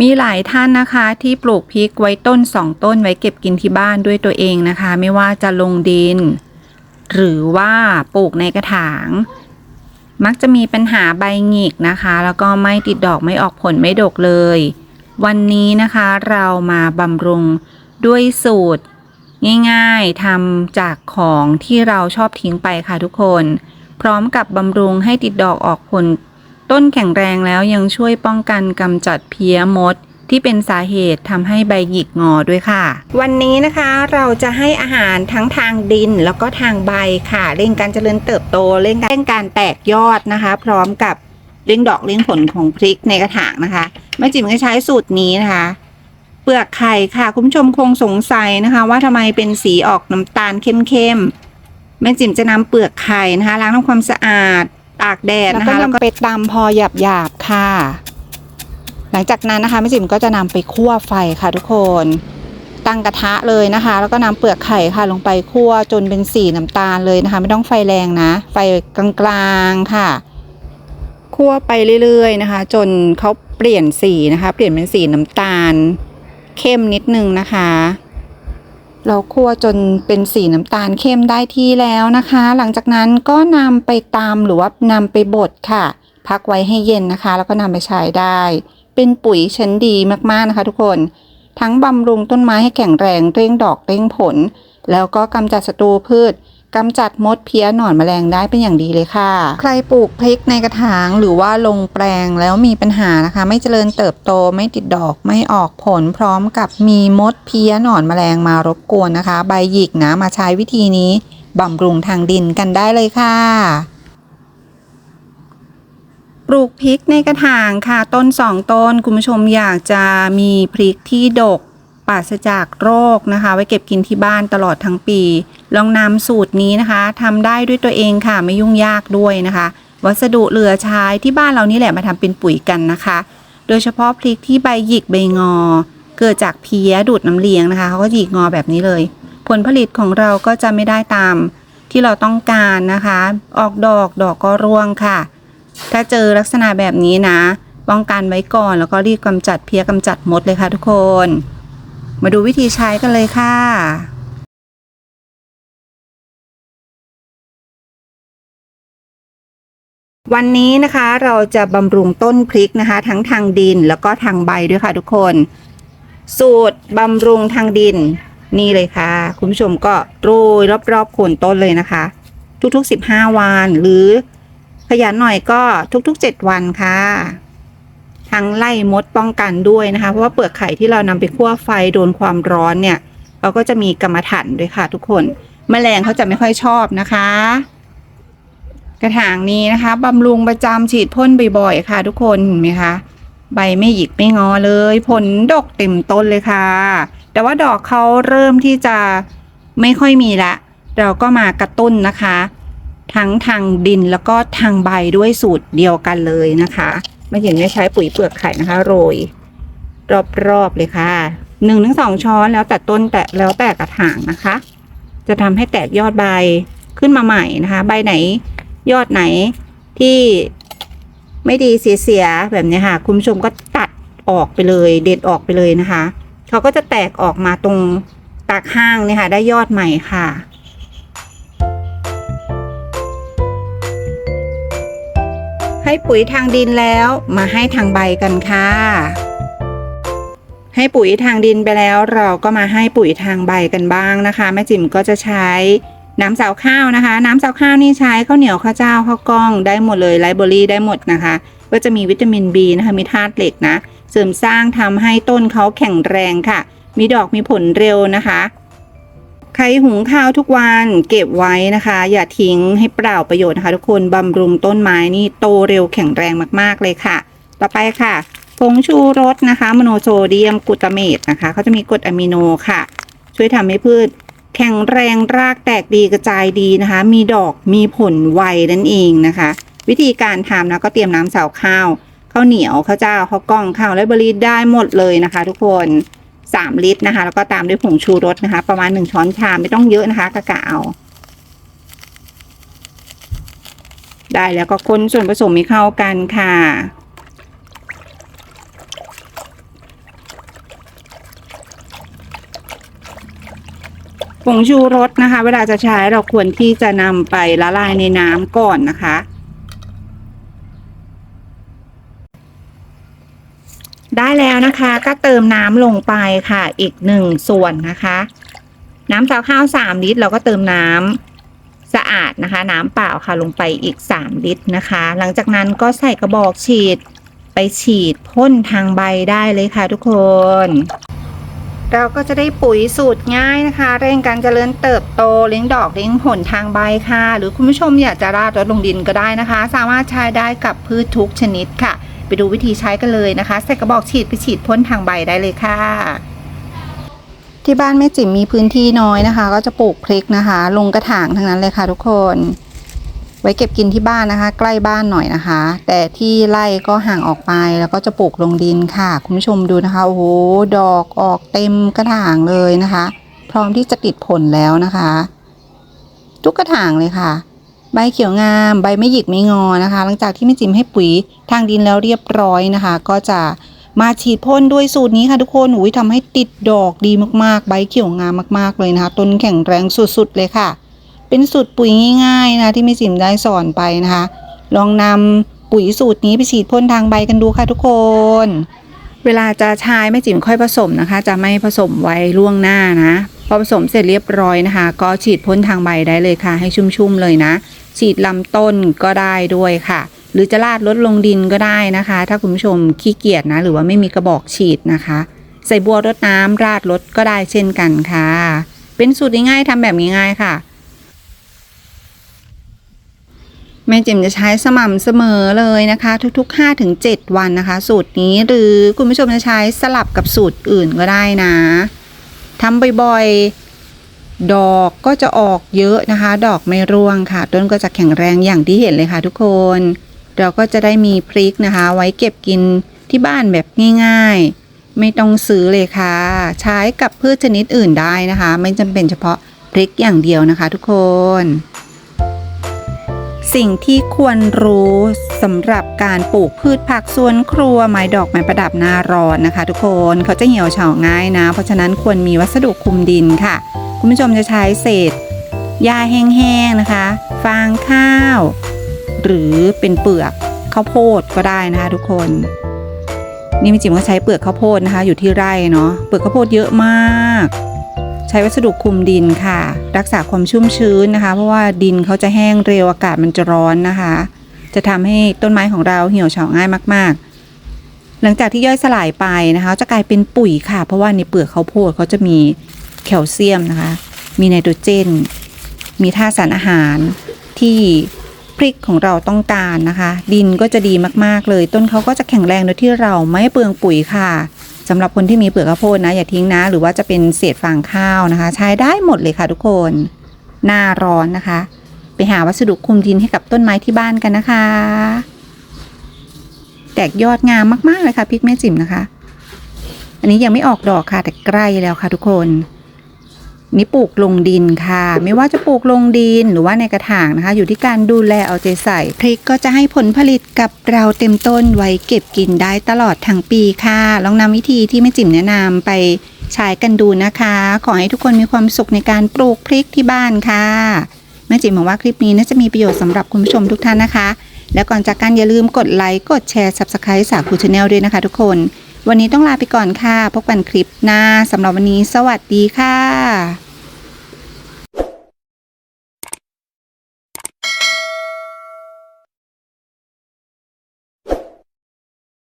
มีหลายท่านนะคะที่ปลูกพริกไว้ต้นสองต้นไว้เก็บกินที่บ้านด้วยตัวเองนะคะ ไม่ว่าจะลงดิน หรือว่าปลูกในกระถาง มักจะมีปัญหาใบหงิกนะคะ แล้วก็ไม่ติดดอกไม่ออกผลไม่ดกเลย วันนี้นะคะเรามาบำรุงด้วยสูตร ง่ายๆทำจากของที่เราชอบทิ้งไปค่ะทุกคน พร้อมกับบำรุงให้ติดดอกออกผล ต้นแข็งแรงแล้วยังช่วยป้องกันกำจัดเพี้ยมดที่เป็นสาเหตุทำให้ใบหยิกงอด้วยค่ะ วันนี้นะคะเราจะให้อาหารทั้งทางดินแล้วก็ทางใบค่ะ เร่งการเจริญเติบโตเร่งการเร่งการแตกยอดนะคะ พร้อมกับเร่งดอกเร่งผลของพริกในกระถางนะคะแม่จิ๋มก็ใช้สูตรนี้นะคะ เปลือกไข่ค่ะ คุณผู้ชมคงสงสัยนะคะ ว่าทำไมเป็นสีออกน้ำตาลเข้มๆแม่จิ๋มจะนำเปลือกไข่นะคะ ล้างทำความสะอาด ตากแดดนะคะแล้วก็ไปตำพอหยาบๆค่ะ หลังจากนั้นนะคะแม่จิ๋มก็จะนำไปคั่วไฟค่ะทุกคน ตั้งกระทะเลยนะคะ แล้วก็นำเปลือกไข่ค่ะ ลงไปคั่วจนเป็นสีน้ำตาลเลยนะคะ ไม่ต้องไฟแรงนะ ไฟกลางๆค่ะ คั่วไปเรื่อยๆนะคะ จนเขาเปลี่ยนสีนะคะ เปลี่ยนเป็นสีน้ำตาล เข้มนิดนึงนะคะ เราคั่วจนเป็นสีน้ำตาลเข้มได้ที่แล้วนะคะ หลังจากนั้นก็นำไปตำหรือว่านำไปบดค่ะ พักไว้ให้เย็นนะคะ แล้วก็นำไปใช้ได้ เป็นปุ๋ยชั้นดีมากๆนะคะทุกคน ทั้งบำรุงต้นไม้ให้แข็งแรงเร่งดอกเร่งผล แล้วก็กำจัดศัตรูพืช กำจัดมดเพี้ยหนอนแมลงได้เป็นอย่างดีเลยค่ะ ใครปลูกพริกในกระถางหรือว่าลงแปลงแล้วมีปัญหานะคะ ไม่เจริญเติบโตไม่ติดดอกไม่ออกผลพร้อมกับมีมดเพี้ยหนอนแมลงมารบกวนนะคะ ใบหยิกนะมาใช้วิธีนี้บำรุงทางดินกันได้เลยค่ะปลูกพริกในกระถางค่ะ ต้นสองต้นคุณผู้ชมอยากจะมีพริกที่ดกปราศจากโรคนะคะ ไว้เก็บกินที่บ้านตลอดทั้งปี ลองนำสูตรนี้นะคะทำได้ด้วยตัวเองค่ะไม่ยุ่งยากด้วยนะคะ วัสดุเหลือใช้ที่บ้านเรานี่แหละมาทำเป็นปุ๋ยกันนะคะ โดยเฉพาะพริกที่ใบหยิกใบงอ เกิดจากเพี้ยดูดน้ำเลี้ยงนะคะเขาก็หยิกงอแบบนี้เลย ผลผลิตของเราก็จะไม่ได้ตามที่เราต้องการนะคะ ออกดอกดอกก็ร่วงค่ะ ถ้าเจอลักษณะแบบนี้นะ ป้องกันไว้ก่อนแล้วก็รีบกำจัดเพี้ยกำจัดมดเลยค่ะทุกคน มาดูวิธีใช้กันเลยค่ะ วันนี้นะคะเราจะบำรุงต้นพริกนะคะ ทั้งทางดินแล้วก็ทางใบด้วยค่ะทุกคน สูตรบำรุงทางดินนี่เลยค่ะ คุณผู้ชมก็โรยรอบๆโคนต้นเลยนะคะ ทุกๆ 15 วันหรือขยันหน่อยก็ทุกๆ 7 วันค่ะทั้งไล่มดป้องกันด้วยนะคะ เพราะว่าเปลือกไข่ที่เรานำไปคั่วไฟโดนความร้อนเนี่ยเราก็จะมีกรรมฐานด้วยค่ะทุกคนแมลงเขาจะไม่ค่อยชอบนะคะ กระถางนี้นะคะบำรุงประจำฉีดพ่นบ่อยๆค่ะ ทุกคนเห็นไหมคะใบไม่หยิกไม่งอเลย ผลดกเต็มต้นเลยค่ะ แต่ว่าดอกเขาเริ่มที่จะไม่ค่อยมีละ เราก็มากระตุ้นนะคะ ทั้งทางดินแล้วก็ทางใบด้วยสูตรเดียวกันเลยนะคะไม่เห็นไม่ใช้ปุ๋ยเปลือกไข่นะคะ โรย รอบๆเลยค่ะหนึ่งถึงสองช้อนแล้วแต่ต้นแต่แล้วแต่กระถางนะคะ จะทำให้แตกยอดใบขึ้นมาใหม่นะคะ ใบไหน ยอดไหนที่ไม่ดีเสียๆแบบนี้ค่ะ คุณผู้ชมก็ตัดออกไปเลยเด็ดออกไปเลยนะคะเขาก็จะแตกออกมาตรงตากห้างเนี่ยค่ะ ได้ยอดใหม่ค่ะให้ปุ๋ยทางดินแล้วมาให้ทางใบกันค่ะ ให้ปุ๋ยทางดินไปแล้วเราก็มาให้ปุ๋ยทางใบกันบ้างนะคะแม่จิ๋มก็จะใช้ น้ำสาวข้าวนะคะ น้ำสาวข้าวนี่ใช้ข้าวเหนียวข้าวเจ้าข้าวกล้องได้หมดเลยไลเบอรี่ได้หมดนะคะ ก็จะมีวิตามิน B นะคะมีธาตุเหล็กนะ เสริมสร้างทำให้ต้นเขาแข็งแรงค่ะ มีดอกมีผลเร็วนะคะใครหุงข้าวทุกวันเก็บไว้นะคะ อย่าทิ้งให้เปล่าประโยชน์นะคะทุกคนบำรุงต้นไม้นี่โตเร็วแข็งแรงมากๆเลยค่ะ ต่อไปค่ะผงชูรสนะคะโมโนโซเดียมกลูตาเมตนะคะเขาจะมีกรดอะมิโนค่ะ ช่วยทำให้พืช แข็งแรงรากแตกดีกระจายดีนะคะ มีดอกมีผลไวนั่นเองนะคะ วิธีการทำนะก็เตรียมน้ำเสาข้าวข้าวเหนียวข้าวเจ้าข้าวกล้องข้าวและเบอรี่ได้หมดเลยนะคะ ทุกคน 3 ลิตรนะคะ แล้วก็ตามด้วยผงชูรสนะคะ ประมาณ 1 ช้อนชาไม่ต้องเยอะนะคะกะกะเอาได้แล้วก็คนส่วนผสมให้เข้ากันค่ะ ผงชูรสนะคะ เวลาจะใช้เราควรที่จะนำไปละลายในน้ำก่อนนะคะ ได้แล้วนะคะก็เติมน้ำลงไปค่ะอีกหนึ่งส่วนนะคะ น้ำซาวข้าวสามลิตร เราก็เติมน้ำสะอาดนะคะ น้ำเปล่าค่ะลงไปอีกสามลิตรนะคะ หลังจากนั้นก็ใส่กระบอกฉีดไปฉีดพ่นทางใบได้เลยค่ะทุกคน เราก็จะได้ปุ๋ยสูตรง่ายนะคะ เร่งการเจริญเติบโตเลี้ยงดอกเลี้ยงผลทางใบค่ะ หรือคุณผู้ชมอยากจะราดรดลงดินก็ได้นะคะ สามารถใช้ได้กับพืชทุกชนิดค่ะ ไปดูวิธีใช้กันเลยนะคะใส่กระบอกฉีดไปฉีดพ่นทางใบได้เลยค่ะ ที่บ้านแม่จิ๋มมีพื้นที่น้อยนะคะ ก็จะปลูกพริกนะคะ ลงกระถางทั้งนั้นเลยค่ะทุกคน ไว้เก็บกินที่บ้านนะคะ ใกล้บ้านหน่อยนะคะ แต่ที่ไร่ก็ห่างออกไปแล้วก็จะปลูกลงดินค่ะ คุณผู้ชมดูนะคะ โอ้โห ดอกออกเต็มกระถางเลยนะคะ พร้อมที่จะติดผลแล้วนะคะ ทุกกระถางเลยค่ะ ใบเขียวงาม ใบไม่หยิกไม่งอนะคะ หลังจากที่แม่จิ๋มให้ปุ๋ยทางดินแล้วเรียบร้อยนะคะ ก็จะมาฉีดพ่นด้วยสูตรนี้ค่ะทุกคนอุ้ยทำให้ติดดอกดีมากๆ ใบเขียวงามมากๆเลยนะคะ ต้นแข็งแรงสุดๆเลยค่ะ เป็นสูตรปุ๋ยง่ายๆนะที่แม่จิ๋มได้สอนไปนะคะ ลองนำปุ๋ยสูตรนี้ไปฉีดพ่นทางใบกันดูค่ะทุกคน เวลาจะใช้แม่จิ๋มค่อยผสมนะคะ จะไม่ผสมไว้ล่วงหน้านะพอผสมเสร็จเรียบร้อยนะคะ ก็ฉีดพ่นทางใบได้เลยค่ะ ให้ชุ่มๆเลยนะ ฉีดลำต้นก็ได้ด้วยค่ะ หรือจะราดลดลงดินก็ได้นะคะ ถ้าคุณผู้ชมขี้เกียจนะ หรือว่าไม่มีกระบอกฉีดนะคะ ใส่บัวรดน้ำราดลดก็ได้เช่นกันค่ะ เป็นสูตรง่ายๆทำแบบง่ายๆค่ะ แม่จิมจะใช้สม่ำเสมอเลยนะคะ ทุกๆ 5-7 วันนะคะ สูตรนี้หรือคุณผู้ชมจะใช้สลับกับสูตรอื่นก็ได้นะทำบ่อยๆ ดอกก็จะออกเยอะนะคะ ดอกไม่ร่วงค่ะ ต้นก็จะแข็งแรงอย่างที่เห็นเลยค่ะ ทุกคน เราก็จะได้มีพริกนะคะ ไว้เก็บกินที่บ้านแบบง่ายๆ ไม่ต้องซื้อเลยค่ะ ใช้กับพืชชนิดอื่นได้นะคะ ไม่จำเป็นเฉพาะพริกอย่างเดียวนะคะ ทุกคน สิ่งที่ควรรู้สำหรับการปลูกพืชผักสวนครัวไม้ดอกไม้ประดับหน้าร้อนนะคะ ทุกคนเขาจะเหี่ยวเฉาง่ายนะ เพราะฉะนั้นควรมีวัสดุคุมดินค่ะ คุณผู้ชมจะใช้เศษหญ้าแห้งๆนะคะ ฟางข้าว หรือเป็นเปลือกข้าวโพดก็ได้นะคะ ทุกคน นี่ม่จิ๋มก็ใช้เปลือกข้าวโพดนะคะ อยู่ที่ไร่เนาะเปลือกข้าวโพดเยอะมาก ใช้วัสดุคลุมดินค่ะ รักษาความชุ่มชื้นนะคะ เพราะว่าดินเขาจะแห้งเร็วอากาศมันจะร้อนนะคะ จะทำให้ต้นไม้ของเราเหี่ยวเฉาง่ายมาก ๆ หลังจากที่ย่อยสลายไปนะคะ จะกลายเป็นปุ๋ยค่ะ เพราะว่าในเปลือกข้าวโพดเขาจะมีแคลเซียมนะคะ มีไนโตรเจน มีธาตุสารอาหารที่พริกของเราต้องการนะคะ ดินก็จะดีมากๆเลย ต้นเขาก็จะแข็งแรงโดยที่เราไม่เปลืองปุ๋ยค่ะ สำหรับคนที่มีเปลือกข้าวโพดนะ อย่าทิ้งนะ หรือว่าจะเป็นเศษฟางข้าวนะคะ ใช้ได้หมดเลยค่ะทุกคน หน้าร้อนนะคะ ไปหาวัสดุคุมดินให้กับต้นไม้ที่บ้านกันนะคะ แตกยอดงามมากๆเลยค่ะพริกแม่จิ๋มนะคะ อันนี้ยังไม่ออกดอกค่ะแต่ใกล้แล้วค่ะทุกคน นี่ปลูกลงดินค่ะ ไม่ว่าจะปลูกลงดินหรือว่าในกระถางนะคะ อยู่ที่การดูแลเอาใจใส่พริกก็จะให้ผลผลิตกับเราเต็มต้นไว้เก็บกินได้ตลอดทั้งปีค่ะ ลองนำวิธีที่แม่จิ๋มแนะนำไปใช้กันดูนะคะ ขอให้ทุกคนมีความสุขในการปลูกพริกที่บ้านค่ะแม่จิ๋มหวังว่าคลิปนี้น่าจะมีประโยชน์สำหรับคุณผู้ชมทุกท่านนะคะ แล้วก่อนจากกันอย่าลืมกดไลค์กดแชร์ Subscribe สาคูชาแนลด้วยนะคะ ทุกคน วันนี้ต้องลาไปก่อนค่ะ พบกันคลิปหน้าสำหรับวันนี้ สวัสดีค่ะ